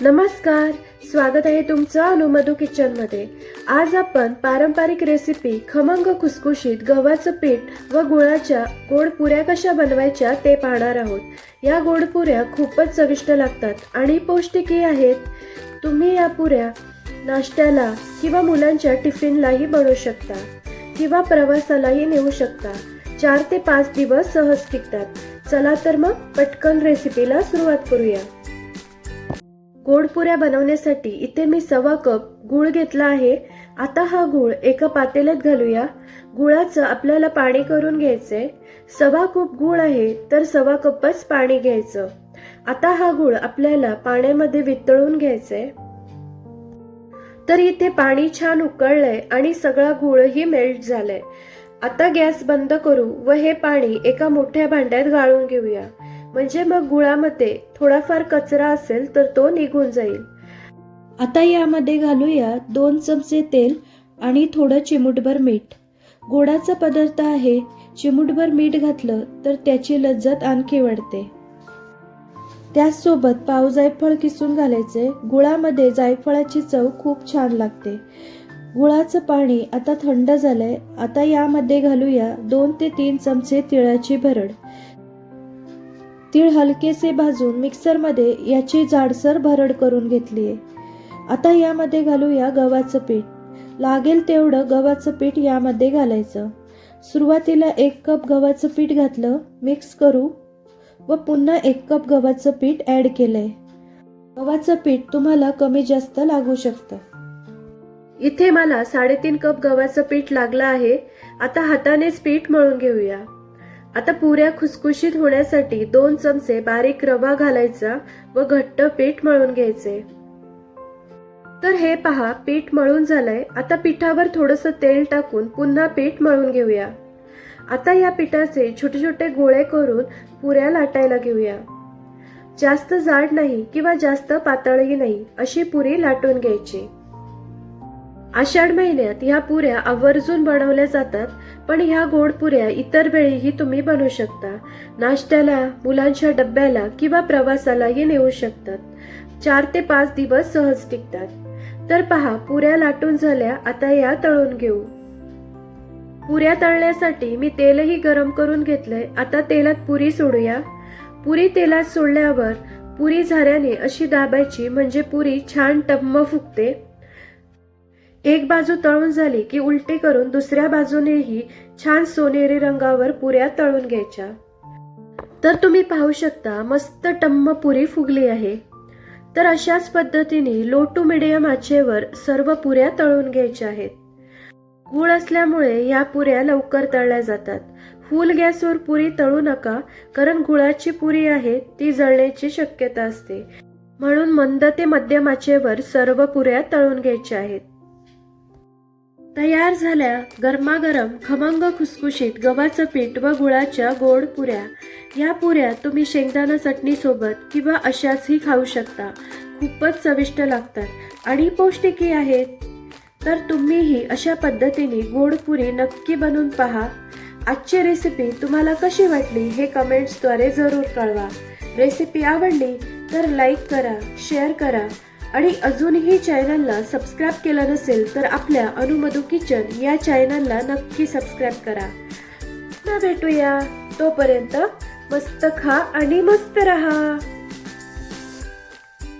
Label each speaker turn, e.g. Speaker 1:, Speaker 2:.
Speaker 1: नमस्कार स्वागत आहे तुमचं अनुमधू किचनमध्ये. आज आपण पारंपरिक रेसिपी खमंग खुसखुशीत गव्हाचं पीठ व गुळाच्या गोड पुऱ्या कशा बनवायच्या ते पाहणार आहोत. या गोड पुऱ्या खूपच चविष्ट लागतात आणि पौष्टिकही आहेत. तुम्ही या पुऱ्या नाश्त्याला किंवा मुलांच्या टिफिनलाही बनवू शकता किंवा प्रवासालाही नेऊ शकता. चार ते पाच दिवस सहज टिकतात. चला तर मग पटकन रेसिपीला सुरुवात करूया. गोड पुऱ्या बनवण्यासाठी इथे मी सवा कप गूळ घेतला आहे. आता हा गूळ एका पातेल्यात घालूया. गुळाचं आपल्याला पाणी करून घ्यायचंय. सवा कप गूळ आहे तर सवा कपच पाणी घ्यायचं. आता हा गूळ आपल्याला पाण्यामध्ये वितळून घ्यायचंय. तर इथे पाणी छान उकळलंय आणि सगळा गुळही मेल्ट झालाय. आता गॅस बंद करू व हे पाणी एका मोठ्या भांड्यात गाळून घेऊया. म्हणजे मग गुळामध्ये थोडाफार कचरा असेल तर तो निघून जाईल. आता यामध्ये घालूया दोन चमचे तेल आणि थोडं चिमूटभर मीठ. गोडाचा पदार्थ आहे चिमूटभर मीठ घातलं तर त्याची लज्जत आणखी वाढते. त्याचसोबत पाव जायफळ किसून घालायचे. गुळामध्ये जायफळाची चव खूप छान लागते. गुळाचं पाणी आता थंड झालंय. आता यामध्ये घालूया दोन ते तीन चमचे तिळाची भरड. तीळ हलकेसे भाजून मिक्सरमध्ये याची जाडसर भरड करून घेतली आहे. आता यामध्ये घालूया गव्हाचं पीठ. लागेल तेवढं गव्हाचं पीठ यामध्ये घालायचं. सुरुवातीला एक कप गव्हाचं पीठ घातलं मिक्स करू व पुन्हा एक कप गव्हाचं पीठ ॲड केलंय. गव्हाचं पीठ तुम्हाला कमी जास्त लागू शकतं. इथे मला साडेतीन कप गव्हाचं पीठ लागलं आहे. आता हातानेच पीठ मळून घेऊया. आता पुऱ्या खुसखुशीत होण्यासाठी दोन चमचे बारीक रवा घालायचा व घट्ट पीठ मळून घ्यायचे. तर हे पहा पीठ मळून झालंय. आता पिठावर थोडस तेल टाकून पुन्हा पीठ मळून घेऊया. आता या पिठाचे छोटे छोटे गोळे करून पुऱ्या लाटायला घेऊया. जास्त जाड नाही किंवा जास्त पातळही नाही अशी पुरी लाटून घ्यायची. आषाढ महिन्यात ह्या पुऱ्या आवर्जून बनवल्या जातात पण ह्या गोड पुऱ्या इतर वेळीही तुम्ही बनवू शकता. नाश्त्याला मुलांच्या डब्याला किंवा प्रवासालाही नेऊ शकतात. चार ते पाच दिवस सहज टिकतात. तर पहा पुऱ्या लाटून झाल्या आता या तळून घेऊ. पुऱ्या तळण्यासाठी मी तेलही गरम करून घेतलंय आता तेलात पुरी सोडूया. पुरी तेलात सोडल्यावर पुरी झाऱ्याने अशी दाबायची म्हणजे पुरी छान टम्म फुगते. एक बाजू तळून झाली की उलटी करून दुसऱ्या बाजूनेही छान सोनेरी रंगावर पुऱ्या तळून घ्यायच्या. तर तुम्ही पाहू शकता मस्त टम्म पुरी फुगली आहे. तर अशाच पद्धतीने लो टू मिडियम आचेवर सर्व पुऱ्या तळून घ्यायच्या आहेत. गूळ असल्यामुळे या पुऱ्या लवकर तळल्या जातात. फुल गॅसवर पुरी तळू नका कारण गुळाची पुरी आहे ती जळण्याची शक्यता असते. म्हणून मंद ते मध्यम आचेवर सर्व पुऱ्या तळून घ्यायच्या आहेत. तयार झाल्या गरमागरम खमंग खुसखुशीत गव्हाचं पीठ व गुळाच्या गोड पुऱ्या. या पुऱ्या तुम्ही शेंगदाणा चटणीसोबत किंवा अशाचही खाऊ शकता. खूपच चविष्ट लागतात. आणि पौष्टिकही आहेत. तर तुम्हीही अशा पद्धतीने गोड पुरी नक्की बनवून पहा. आजची रेसिपी तुम्हाला कशी वाटली हे कमेंट्सद्वारे जरूर कळवा. रेसिपी आवडली तर लाईक करा शेअर करा आणि अजूनही चॅनलला सबस्क्राईब केलं नसेल तर आपल्या अनुमधू किचन या चॅनलला नक्की सबस्क्राईब करा. पुन्हा भेटूया. तोपर्यंत मस्त खा आणि मस्त रहा.